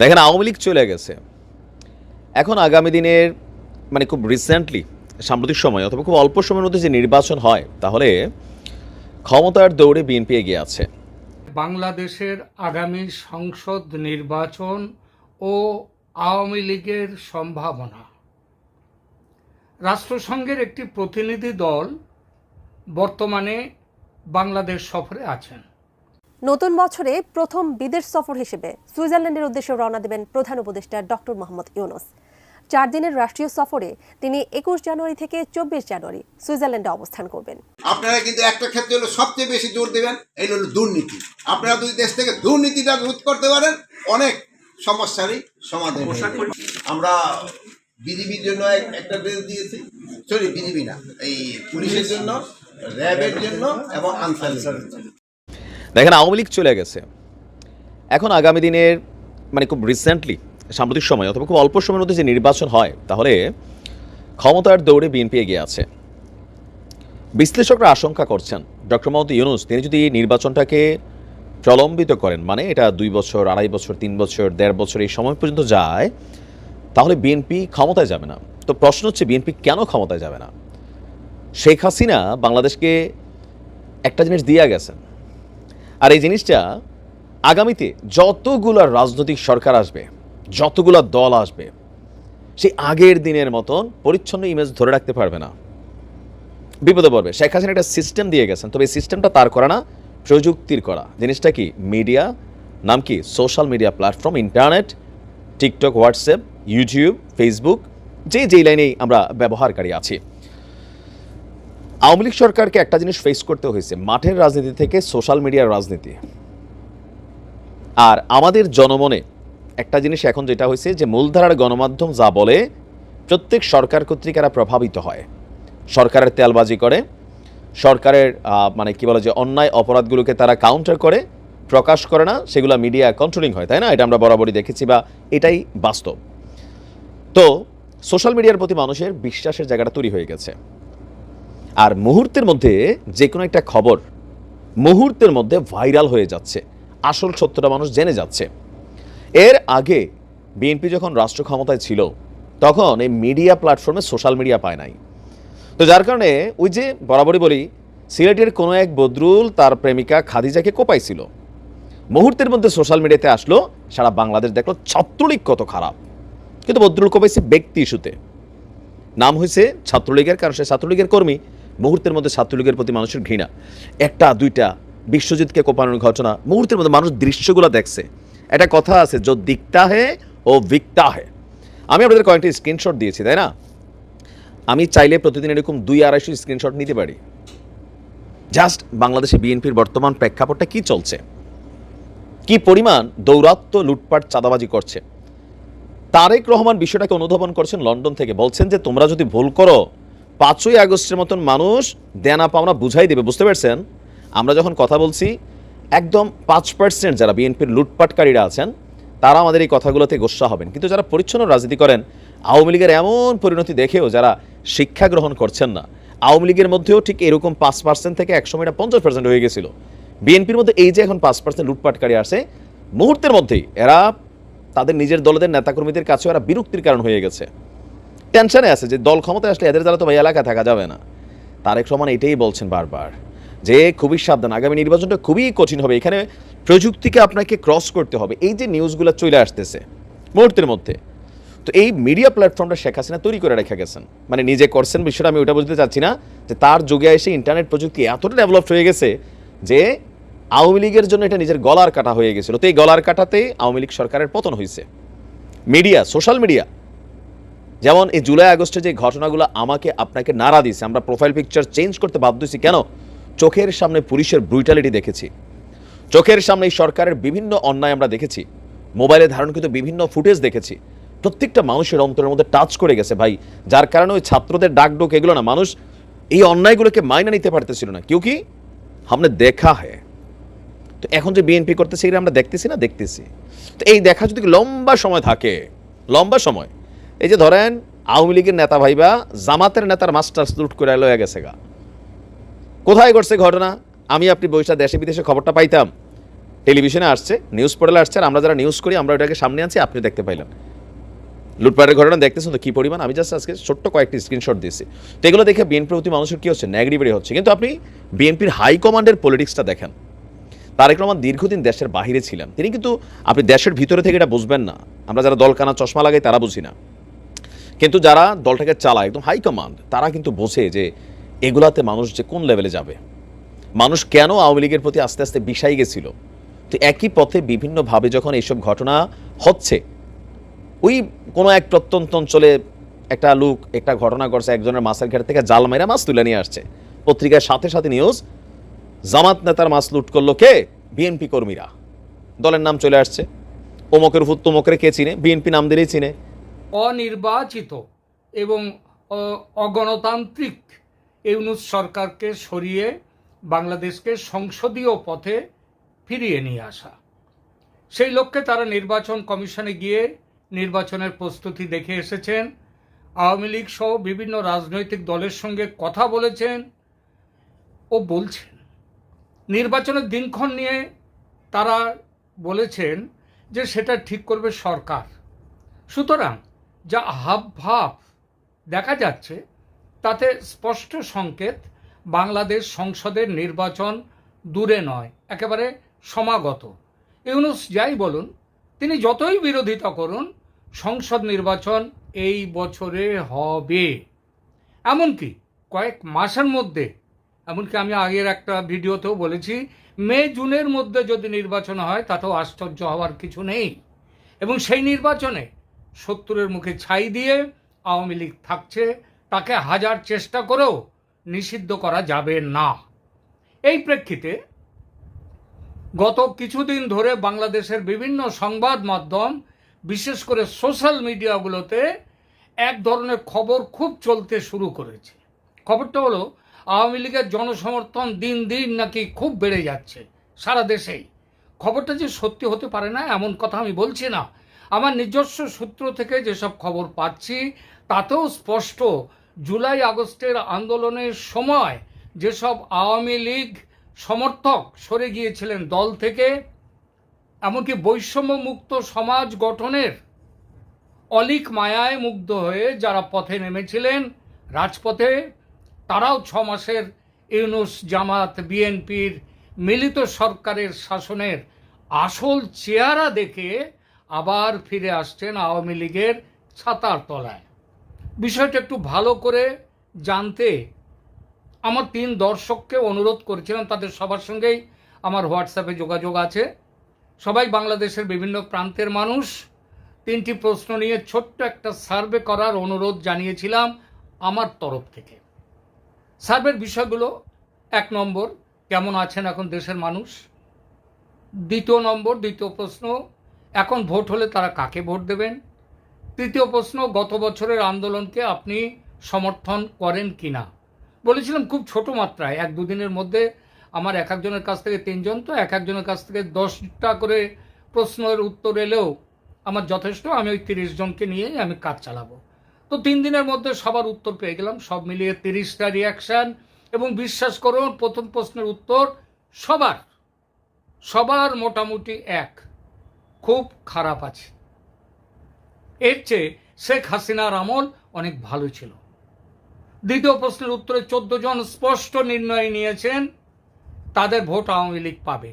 দেখেন, আওয়ামী লীগ চলে গেছে। এখন আগামী দিনের মানে খুব রিসেন্টলি সাম্প্রতিক সময় অথবা খুব অল্প সময়ের মধ্যে যে নির্বাচন হয়, তাহলে ক্ষমতার দৌড়ে বিএনপি এগিয়ে আছে। বাংলাদেশের আগামী সংসদ নির্বাচন ও আওয়ামী লীগের সম্ভাবনা। রাষ্ট্রসংঘের একটি প্রতিনিধি দল বর্তমানে বাংলাদেশ সফরে আছেন। নতুন বছরে প্রথম বিদেশ সফর হিসেবে সুইজারল্যান্ডের উদ্দেশ্যে রওনা দেবেন প্রধান উপদেষ্টা ডক্টর মোহাম্মদ ইউনুস। চার দিনের রাষ্ট্রীয় সফরে তিনি একুশ জানুয়ারি থেকে চব্বিশ জানুয়ারি সুইজারল্যান্ডে অবস্থান করবেন। আপনারা কিন্তু একটা ক্ষেত্রে হলো সবচেয়ে বেশি জোর দেবেন, এই হলো দুর্নীতি। আপনারা দুই দেশ থেকে দুর্নীতিটা রোধ করতে পারেন, অনেক সমস্যারই সমাধান। আমরা বিজিবির জন্য একটা ড্রেস দিয়েছি। সরি, বিজিবি না, এই পুলিশের জন্য, র্যাবের জন্য এবং আনসারের জন্য। দেখেন, আওয়ামী লীগ চলে গেছে। এখন আগামী দিনের মানে খুব রিসেন্টলি সাম্প্রতিক সময় অথবা খুব অল্প সময়ের মধ্যে যে নির্বাচন হয়, তাহলে ক্ষমতার দৌড়ে বিএনপি এগিয়ে আছে। বিশ্লেষকরা আশঙ্কা করছেন, ডক্টর মোহাম্মদ ইউনুস, তিনি যদি নির্বাচনটাকে প্রলম্বিত করেন মানে এটা দুই বছর, আড়াই বছর, তিন বছর, দেড় বছর, এই সময় পর্যন্ত যায়, তাহলে বিএনপি ক্ষমতায় যাবে না। তো প্রশ্ন হচ্ছে বিএনপি কেন ক্ষমতায় যাবে না? শেখ হাসিনা বাংলাদেশকে একটা জিনিস দিয়ে গেছেন। আর এই জিনিসটা আগামীতে যতগুলো রাজনৈতিক সরকার আসবে, যতগুলো দল আসবে, সেই আগের দিনের মতন পরিচ্ছন্ন ইমেজ ধরে রাখতে পারবে না। বিপদে পড়বে। শেখ হাসিনা একটা সিস্টেম দিয়ে গেছেন। তবে এই সিস্টেমটা তার করা না, প্রযুক্তির করা। জিনিসটা কি? মিডিয়া নাম কি? Social media platform internet TikTok WhatsApp YouTube Facebook যে যেই লাইনেই আমরা ব্যবহারকারী আছি। আওয়ামী লীগ সরকারকে একটা জিনিস ফেস করতে হয়েছে, মাঠের রাজনীতি থেকে সোশ্যাল মিডিয়ার রাজনীতি। আর আমাদের জনমনে একটা জিনিস এখন যেটা হয়েছে যে মূলধারার গণমাধ্যম যা বলে, প্রত্যেক সরকার কর্তৃক এরা প্রভাবিত হয়। সরকারের তেলবাজি করে, সরকারের মানে কি বলে যে অন্যায় অপরাধগুলোকে তারা কাউন্টার করে, প্রকাশ করে না, সেগুলো মিডিয়া কন্ট্রোলিং হয়, তাই না? এটা আমরা বরাবরই দেখেছি বা এটাই বাস্তব। তো সোশ্যাল মিডিয়ার প্রতি মানুষের বিশ্বাসের জায়গাটা তৈরি হয়ে গেছে। আর মুহূর্তের মধ্যে যে কোনো একটা খবর মুহূর্তের মধ্যে ভাইরাল হয়ে যাচ্ছে। আসল সত্যটা মানুষ জেনে যাচ্ছে। এর আগে বিএনপি যখন রাষ্ট্র ক্ষমতায় ছিল, তখন এই মিডিয়া প্ল্যাটফর্মে সোশ্যাল মিডিয়া পায় নাই। তো যার কারণে ওই যে বরাবরই বলি, সিলেটের কোনো এক বদরুল তার প্রেমিকা খাদিজাকে কোপাইছিল। মুহূর্তের মধ্যে সোশ্যাল মিডিয়াতে আসলো, সারা বাংলাদেশ দেখল ছাত্রলীগ কত খারাপ। কিন্তু বদরুল কোপাইছে ব্যক্তি ইস্যুতে। নাম হয়েছে ছাত্রলীগের, কারণ সে ছাত্রলীগের কর্মী। মুহূর্তের মধ্যে ছাত্রলীগের প্রতি মানুষের ঘৃণা। একটা, দুইটা, বিশ্বজিৎকে কোপানোর ঘটনা। মুহূর্তের মধ্যে মানুষ দৃশ্যগুলো দেখছে। একটা কথা আছে, যো দিকতা হে, ও বিকতা হে। আমি আপনাদের কয়েকটি স্ক্রিনশট দিয়েছি, তাই না? আমি চাইলে প্রতিদিন এরকম দুই আড়াইশো স্ক্রিনশট নিতে পারি। জাস্ট বাংলাদেশে বিএনপির বর্তমান প্রেক্ষাপটটা কি চলছে? কি পরিমাণ দৌরাত্ম লুটপাট, চাঁদাবাজি করছে? তারেক রহমান বিষয়টাকে অনুধাবন করছেন লন্ডন থেকে। বলছেন যে, তোমরা যদি ভুল করো পাঁচই আগস্টের মতন মানুষ দেনা পাওনা বুঝাই দেবে, বুঝতে পারছেন? আমরা যখন কথা বলছি, একদম পাঁচ পার্সেন্ট যারা বিএনপির লুটপাটকারীরা আছেন, তারা আমাদের এই কথাগুলোতে গোসা হবেন। কিন্তু যারা পরিচ্ছন্ন রাজনীতি করেন, আওয়ামী লীগের এমন পরিণতি দেখেও যারা শিক্ষা গ্রহণ করছেন না, আওয়ামী লীগের মধ্যেও ঠিক এরকম পাঁচ পার্সেন্ট থেকে একসময় এটা পঞ্চাশ পার্সেন্ট হয়ে গেছিল। বিএনপির মধ্যে এই যে এখন পাঁচ পার্সেন্ট লুটপাটকারী আসে মুহূর্তের মধ্যেই এরা তাদের নিজের দলদের নেতাকর্মীদের কাছেও এরা বিরক্তির কারণ হয়ে গেছে। টেনশনে আছে যে দল ক্ষমতায় আসলে এদের দ্বারা তো ভাই এলাকায় থাকা যাবে না। তারেক রহমান এটাই বলছেন বারবার যে খুবই সাবধান। আগামী নির্বাচনটা খুবই কঠিন হবে। এখানে প্রযুক্তিকে আপনাকে ক্রস করতে হবে। এই যে নিউজগুলো চলে আসতেছে মুহূর্তের মধ্যে। তো এই মিডিয়া প্ল্যাটফর্মটা শেখ হাসিনা তৈরি করে রেখে গেছেন। মানে নিজে করছেন বিষয়টা আমি ওটা বুঝতে চাচ্ছি না যে তার যুগে এসে ইন্টারনেট প্রযুক্তি এতটা ডেভেলপড হয়ে গেছে যে আওয়ামী লীগের জন্য এটা নিজের গলার কাটা হয়ে গেছিল। তো এই গলার কাটাতে আওয়ামী লীগ সরকারের পতন হয়েছে। মিডিয়া সোশ্যাল মিডিয়া যেমন এই জুলাই আগস্টে যে ঘটনাগুলো আমাকে আপনাকে নাড়া দিয়েছে, আমরা প্রোফাইল পিকচার চেঞ্জ করতে বাধ্য হয়েছি, কেন? চোখের সামনে পুলিশের ব্রুইটালিটি দেখেছি। চোখের সামনে এই সরকারের বিভিন্ন অন্যায় আমরা দেখেছি। মোবাইলে ধারণকৃত বিভিন্ন ফুটেজ দেখেছি। প্রত্যেকটা মানুষের অন্তরের মধ্যে টাচ করে গেছে ভাই। যার কারণে ওই ছাত্রদের ডাক ডোক এগুলো না। মানুষ এই অন্যায়গুলোকে মাইনা নিতে পারতেছিল না। কেউ কি? আমরা দেখা হয়। তো এখন যে বিএনপি করতেছে এটা আমরা দেখতেছি না, দেখতেছি। তো এই দেখা যদি লম্বা সময় থাকে, লম্বা সময় এই যে ধরেন, আওয়ামী লীগের নেতা ভাইবা জামাতের নেতার মাস্টার্স লুট করে লয়ে গেছে গা। কোথায় ঘটছে ঘটনা? আমি আপনি বৈশা দেশে বিদেশে খবরটা পাইতাম। টেলিভিশনে আসছে, নিউজ পোর্টালে আসছে আমরা যারা নিউজ করি, আমরা ওটাকে সামনে আনছি আপনি দেখতে পাইলেন। লুটপাটের ঘটনা দেখতেছেন তো, কী পরিমাণ? আমি জাস্ট আজকে ছোট্ট কয়েকটি স্ক্রিনশট দিয়েছি। তো এগুলো দেখে বিএনপির প্রতি মানুষের কী হচ্ছে? নেগেটিভই হচ্ছে। কিন্তু আপনি বিএনপির হাইকমান্ডের পলিটিক্সটা দেখেন। তারেক রহমান দীর্ঘদিন দেশের বাইরে ছিলেন। তিনি কিন্তু, আপনি দেশের ভিতরে থেকে এটা বুঝবেন না। আমরা যারা দলকানা চশমা লাগাই, তারা বুঝি না। কিন্তু যারা দলটাকে চালায়, একদম হাইকমান্ড তারা কিন্তু বোঝে যে এগুলাতে মানুষ যে কোন লেভেলে যাবে। মানুষ কেন আওয়ামী লীগের প্রতি আস্তে আস্তে বিষাই গেছিল? তো একই পথে বিভিন্নভাবে যখন এইসব ঘটনা হচ্ছে, ওই কোনো এক প্রত্যন্ত অঞ্চলে একটা লোক একটা ঘটনা করছে একজনের মাছের ঘের থেকে জাল মেরা মাছ তুলে নিয়ে আসছে। পত্রিকার সাথে সাথে নিউজ জামাত নেতার মাছ লুট করল কে? বিএনপি কর্মীরা। দলের নাম চলে আসছে। অমকের ভূত, তমকের কে চিনে? বিএনপি নাম দিলেই চিনে। অনির্বাচিত এবং অগণতান্ত্রিক ইউনুস সরকারকে সরিয়ে বাংলাদেশকে সংসদীয় পথে ফিরিয়ে নিয়ে আসা। সেই লক্ষ্যে তারা নির্বাচন কমিশনে গিয়ে নির্বাচনের প্রস্তুতি দেখে এসেছেন। আওয়ামী লীগ সহ বিভিন্ন রাজনৈতিক দলের সঙ্গে কথা বলেছেন ও বলছেন। নির্বাচনের দিনক্ষণ নিয়ে তারা বলেছেন যে সেটা ঠিক করবে সরকার। সুতরাং যা হাবভাব দেখা যাচ্ছে, তাতে স্পষ্ট সংকেত বাংলাদেশ সংসদের নির্বাচন দূরে নয়, একেবারে সমাগত। ইউনুস যাই বলুন, তিনি যতই বিরোধিতা করুন, সংসদ নির্বাচন এই বছরে হবে। এমনকি কয়েক মাসের মধ্যে, এমনকি আমি আগের একটা ভিডিওতেও বলেছি, মে, জুনের মধ্যে যদি নির্বাচন হয়, তাতেও আশ্চর্য হওয়ার কিছু নেই। এবং সেই নির্বাচনে সত্তরের মুখে ছাই দিয়ে আওয়ামী লীগ থাকছে, তাকে হাজার চেষ্টা করেও নিষিদ্ধ করা যাবে না। এই প্রেক্ষিতে গত কিছুদিন ধরে বাংলাদেশের বিভিন্ন সংবাদ মাধ্যম, বিশেষ করে সোশ্যাল মিডিয়াগুলোতে এক ধরনের খবর খুব চলতে শুরু করেছে। খবরটা হলো, আওয়ামী লীগের জনসমর্থন দিন দিন নাকি খুব বেড়ে যাচ্ছে সারা দেশেই। খবরটা যে সত্যি হতে পারে না, এমন কথা আমি বলছি না। আমার নিজস্ব সূত্র থেকে যেসব খবর পাচ্ছি, তাতেও স্পষ্ট জুলাই আগস্টের আন্দোলনের সময় যেসব আওয়ামী লীগ সমর্থক সরে গিয়েছিলেন দল থেকে, এমনকি বৈষম্য মুক্ত সমাজ গঠনের অলিক মায়ায় মুগ্ধ হয়ে যারা পথে নেমেছিলেন রাজপথে, তারাও ছ মাসের ইউনুস জামাত বিএনপির মিলিত সরকারের শাসনের আসল চেহারা দেখে আবার ফিরে আসছেন আওয়ামী লীগের ছাতার তলায়। বিষয়টা একটু ভালো করে জানতে আমার তিন দর্শককে অনুরোধ করেছিলাম, তাদের সবার সঙ্গেই আমার হোয়াটসঅ্যাপে যোগাযোগ আছে। সবাই বাংলাদেশের বিভিন্ন প্রান্তের মানুষ, তিনটি প্রশ্ন নিয়ে ছোট্ট একটা সার্ভে করার অনুরোধ জানিয়েছিলাম আমার তরফ থেকে। সার্ভের বিষয়গুলো, এক নম্বর, কেমন আছেন এখন দেশের মানুষ? দ্বিতীয় নম্বর, দ্বিতীয় প্রশ্ন এখন ভোট হলে তারা কাকে ভোট দেবেন? তৃতীয় প্রশ্ন, গত বছরের আন্দোলনকে আপনি সমর্থন করেন কি না বলেছিলাম খুব ছোট মাত্রায়, এক দুদিনের মধ্যে আমার এক একজনের কাছ থেকে তিনজন, তো এক একজনের কাছ থেকে দশটা করে প্রশ্নের উত্তর এলেও আমার যথেষ্ট, আমি ওই তিরিশ জনকে নিয়েই আমি কাজ চালাবো। তো তিন দিনের মধ্যে সবার উত্তর পেয়ে গেলাম, সব মিলিয়ে তিরিশটা রিয়াকশান এবং বিশ্বাস করুন, প্রথম প্রশ্নের উত্তর সবার সবার মোটামুটি এক। খুব খারাপ আছে। এর চেয়ে শেখ হাসিনার আমল অনেক ভালো ছিল। দ্বিতীয় প্রশ্নের উত্তরে চোদ্দ জন স্পষ্ট নির্ণয় নিয়েছেন, তাদের ভোট আওয়ামী লীগ পাবে।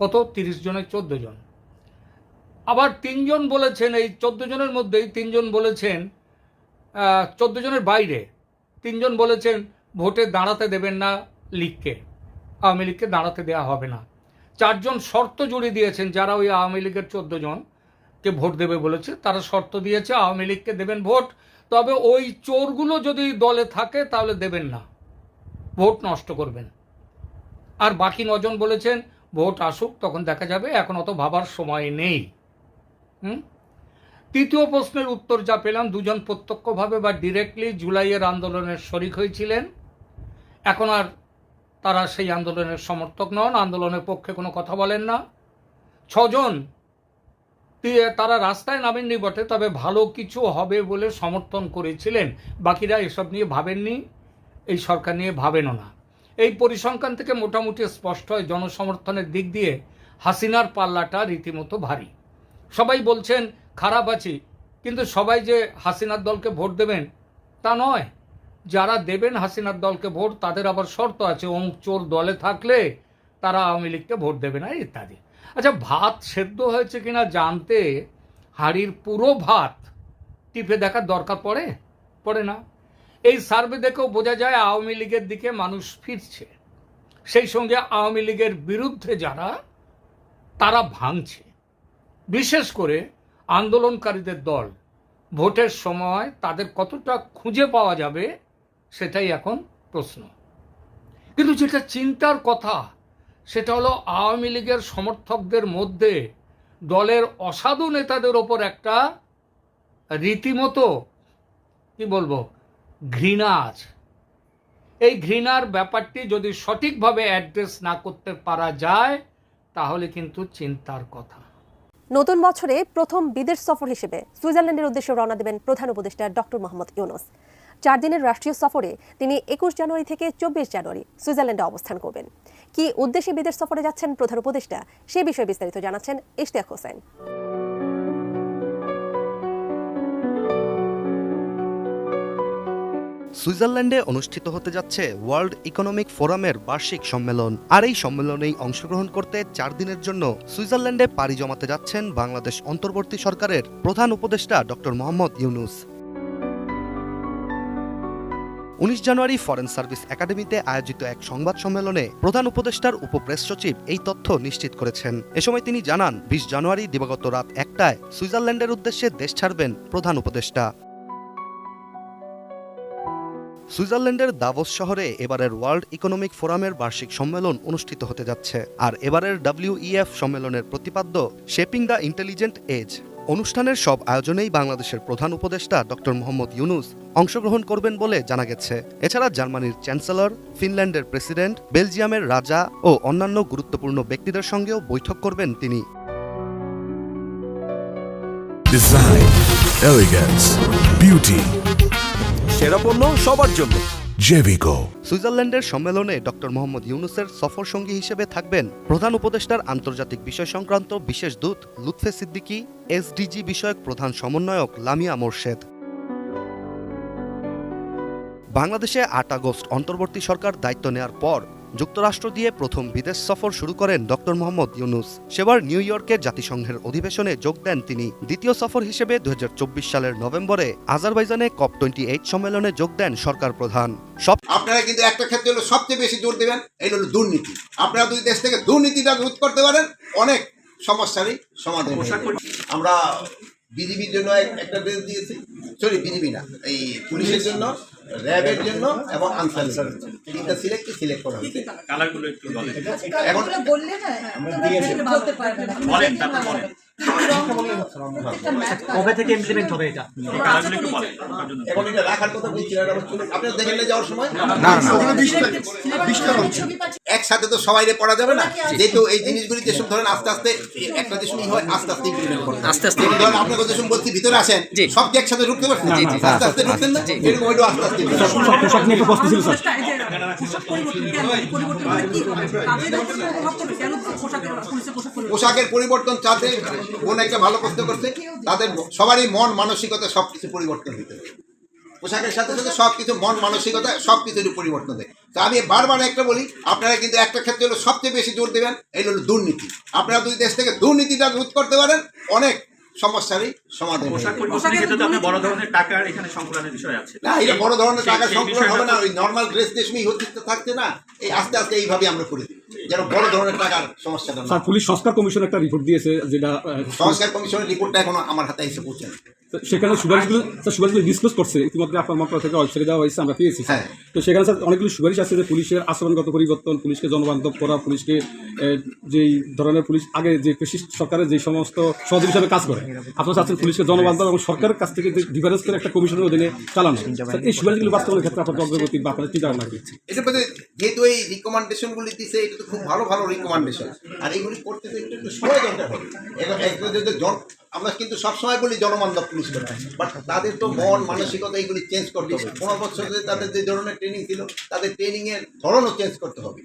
কত? তিরিশ জনের চোদ্দ জন। আবার তিনজন বলেছেন, এই চোদ্দ জনের মধ্যেই তিনজন বলেছেন চোদ্দ জনের বাইরে তিনজন বলেছেন, ভোটে দাঁড়াতে দেবেন না লীগকে। আওয়ামী লীগকে দাঁড়াতে দেওয়া হবে না। চারজন শর্ত জুড়ে দিয়েছেন, যারা ওই আওয়ামী লীগের চোদ্দ জনকে ভোট দেবে বলেছে, তারা শর্ত দিয়েছে আওয়ামী লীগকে দেবেন ভোট। তবে ওই চোরগুলো যদি দলে থাকে, তাহলে দেবেন না। ভোট নষ্ট করবেন। আর বাকি নজন বলেছেন, ভোট আসুক, তখন দেখা যাবে, এখন অত ভাবার সময় নেই। হুম? তৃতীয় প্রশ্নের উত্তর যা পেলাম, দুজন প্রত্যক্ষভাবে বা ডিরেক্টলি জুলাইয়ের আন্দোলনের শরিক হয়েছিলেন। এখন আর তারা সেই আন্দোলনের সমর্থক নন, আন্দোলনের পক্ষে কোনো কথা বলেন না। ছজন। তারা রাস্তায় নামেননি বটে, তবে ভালো কিছু হবে বলে সমর্থন করেছিলেন। বাকিরা এসব নিয়ে ভাবেননি, এই সরকার নিয়ে ভাবেনও না। এই পরিসংখ্যান থেকে মোটামুটি স্পষ্ট হয়, জনসমর্থনের দিক দিয়ে হাসিনার পাল্লাটা রীতিমতো ভারী। সবাই বলছেন, খারাপ আছি। কিন্তু সবাই যে হাসিনার দলকে ভোট দেবেন, তা নয়। যারা দেবেন হাসিনার দলকে ভোট, তাদের আবার শর্ত আছে, অমুক চোর দলে থাকলে তারা আওয়ামী লীগকে ভোট দেবে না, ইত্যাদি। আচ্ছা ভাত সেদ্ধ হয়েছে কিনা জানতে হাড়ির পুরো ভাত টিপে দেখার দরকার পড়ে? পড়ে না। এই সার্ভে দেখেও বোঝা যায় আওয়ামী লীগের দিকে মানুষ ফিরছে। সেই সঙ্গে আওয়ামী লীগের বিরুদ্ধে যারা, তারা ভাঙছে। বিশেষ করে আন্দোলনকারীদের দল। ভোটের সময় তাদের কতটা খুঁজে পাওয়া যাবে সেটাই এখন প্রশ্ন। কিন্তু যেটা চিন্তার কথা, সেটা হলো আওয়ামী লীগের সমর্থকদের মধ্যে দলের অসাধু নেতাদের ওপর একটা রীতিমতো, কি বলব, ঘৃণা আছে। এই ঘৃণার ব্যাপারটি যদি সঠিকভাবে অ্যাড্রেস না করতে পারা যায়, তাহলে কিন্তু চিন্তার কথা। নতুন বছরে প্রথম বিদেশ সফর হিসেবে সুইজারল্যান্ডের উদ্দেশ্যে রওনা দেবেন প্রধান উপদেষ্টা ডক্টর মোহাম্মদ ইউনুস। চার দিনের রাষ্ট্রীয় সফরে তিনি একুশ জানুয়ারি থেকে চব্বিশ জানুয়ারি সুইজারল্যান্ডে অবস্থান করবেন। কি উদ্দেশ্যে বিদেশ সফরে যাচ্ছেন প্রধান উপদেষ্টা সে বিষয়ে বিস্তারিত জানাচ্ছেন ইশতিয়াক হোসেন। সুইজারল্যান্ডে অনুষ্ঠিত হতে যাচ্ছে ওয়ার্ল্ড ইকোনমিক ফোরামের বার্ষিক সম্মেলন। আর এই সম্মেলনেই অংশগ্রহণ করতে চার দিনের জন্য সুইজারল্যান্ডে পাড়ি জমাতে যাচ্ছেন বাংলাদেশ অন্তর্বর্তী সরকারের প্রধান উপদেষ্টা ডক্টর মোহাম্মদ ইউনুস। উনিশ জানুয়ারি ফরেন সার্ভিস একাডেমিতে আয়োজিত এক সংবাদ সম্মেলনে প্রধান উপদেষ্টার উপপ্রেস সচিব এই তথ্য নিশ্চিত করেছেন। এ সময় তিনি জানান, বিশ জানুয়ারি দিবাগত রাত একটায় সুইজারল্যান্ডের উদ্দেশ্যে দেশ ছাড়বেন প্রধান উপদেষ্টা। সুইজারল্যান্ডের দাভোস শহরে এবারের ওয়ার্ল্ড ইকোনমিক ফোরামের বার্ষিক সম্মেলন অনুষ্ঠিত হতে যাচ্ছে। আর এবারের ডাব্লিউইএফ সম্মেলনের প্রতিপাদ্য শেপিং দ্য ইন্টেলিজেন্ট এজ অনুষ্ঠানের সব আয়োজনেই বাংলাদেশের প্রধান উপদেষ্টা ডক্টর মোহাম্মদ ইউনুস অংশগ্রহণ করবেন বলে জানা গেছে। এছাড়া জার্মানির চ্যান্সেলর ফিনল্যান্ডের প্রেসিডেন্ট বেলজিয়ামের রাজা ও অন্যান্য গুরুত্বপূর্ণ ব্যক্তিদের সঙ্গেও বৈঠক করবেন তিনি। সেরা পণ্য সবার জন্য। Jevico. সুইজারল্যান্ডের সম্মেলনে ডক্টর মোহাম্মদ ইউনুসের সফর সঙ্গী হিসেবে থাকবেন প্রধান উপদেষ্টার আন্তর্জাতিক বিষয় সংক্রান্ত বিশেষ দূত লুৎফে সিদ্দিকি, এসডিজি বিষয়ক প্রধান সমন্বয়ক লামিয়া মোর্শেদ বাংলাদেশে আট আগস্ট অন্তর্বর্তী সরকার দায়িত্ব নেয়ার পর যুক্তরাষ্ট্র দিয়ে প্রথম বিদেশ সফর শুরু করেন ডক্টর মোহাম্মদ ইউনুস। সেবার নিউ ইয়র্কে জাতিসংঘের অধিবেশনে যোগ দেন তিনি। দ্বিতীয় সফর হিসেবে দু সালের নভেম্বরে আজারবাইজানে কপ টোয়েন্টি এইট সম্মেলনে যোগ দেন সরকার প্রধান। সব আপনারা কিন্তু একটা ক্ষেত্রে হলো সবচেয়ে বেশি জোর দেবেন, এই হলো দুর্নীতি। আপনারা দুই দেশ থেকে দুর্নীতিটা রোধ করতে পারেন, অনেক সমস্যারই সমাধান আমরা বিজিবির জন্য একটা ড্রেস দিয়েছি। সরি বিজিবি না, এই পুলিশের জন্য র্যাবের জন্য এবং আনসার তিনটা সিলেক্ট সিলেক্ট করা হয়েছে? এখন বললে না বলতে পারবে বলেন, তারপর বলেন। কবে থেকে ইমপ্লিমেন্ট হবে এটা এখন এটা? রাখার কথা বলছি না, এটা আবার চলে- আপনারা দেখেন না। যাওয়ার সময় একসাথে তো সবাই পড়া যাবে না। যেহেতু এই জিনিসগুলি যেসব ধরেন আস্তে আস্তে একটা সময় হয় আস্তে আস্তে ইমপ্লিমেন্ট আস্তে আস্তে ধরেন আপনাকে যে সময় বলছি ভিতরে আসেন সব কি একসাথে ঢুকতে পারছেন? আস্তে আস্তে ঢুকতেন না? এরকম ওইটাও আস্তে আস্তে পোশাক নিয়ে একটু প্রশ্ন ছিল স্যার। পোশাকের পরিবর্তন চাতে বোন একটা ভালো করতে করতে তাদের সবারই মন মানসিকতা সব কিছু পরিবর্তন হইতে। পোশাকের সাথে সাথে সব কিছু মন মানসিকতা সব কিছুরই পরিবর্তন দেয় তো আমি বারবার একটা বলি, আপনারা কিন্তু একটা ক্ষেত্রে হলো সবচেয়ে বেশি জোর দেবেন, এই হলো দুর্নীতি আপনারা দুই দেশ থেকে দুর্নীতিটা রোধ করতে পারেন, অনেক সমস্যারই সমাধান বড় ধরনের টাকার এখানে সংকলনের বিষয় আছে। না এটা বড় ধরনের টাকা সংকলন হবে না ওই নর্মাল ড্রেস টেসমই হচ্ছে থাকছে না এই আস্তে আস্তে এইভাবে আমরা করে দিই। যেন বড় ধরনের টাকার সমস্যাটা স্যার পুলিশ সংস্কার কমিশন একটা রিপোর্ট দিয়েছে যেটা সংস্কার কমিশনের রিপোর্টটা এখনও আমার হাতে এসে পৌঁছে সেখানে সুপারিশগুলো স্যার সুপারিশগুলো ডিসক্লোজ করছে। ইতিমধ্যে আপনার মন্ত্রণালয় থেকে ওয়েবসাইটে দেওয়া হয়েছে আমরা পেয়েছি স্যার। হ্যাঁ। তো সেখানে স্যার অনেকগুলো সুপারিশ আছে যে পুলিশের আচরণগত পরিবর্তন পুলিশকে জনবান্ধব করা পুলিশকে যেই ধরনের পুলিশ আগে যে সরকারের যে সমস্ত সহযোগী হিসাবে কাজ করে এবং সরকারের কাছ থেকে করে একটা কমিশনের অধীনে চালানো। এই ক্ষেত্রে আপনার অগ্রগতি বা আপনার চিন্তা ভাবনা কি? এটার যেহেতু এই রিকমেন্ডেশন গুলি দিছে, এটা তো খুব ভালো ভালো রিকমেন্ডেশন আর এইগুলি করতে তো একটু সময় দরকার হবে। আমরা কিন্তু সবসময় বলি জনবান্ধব পুলিশ বাট তাদের তো মন, মানসিকতা এইগুলি চেঞ্জ করতে হবে। পনেরো বছর তাদের যে ধরনের ট্রেনিং ছিল, তাদের ট্রেনিং এর ধরনও চেঞ্জ করতে হবে।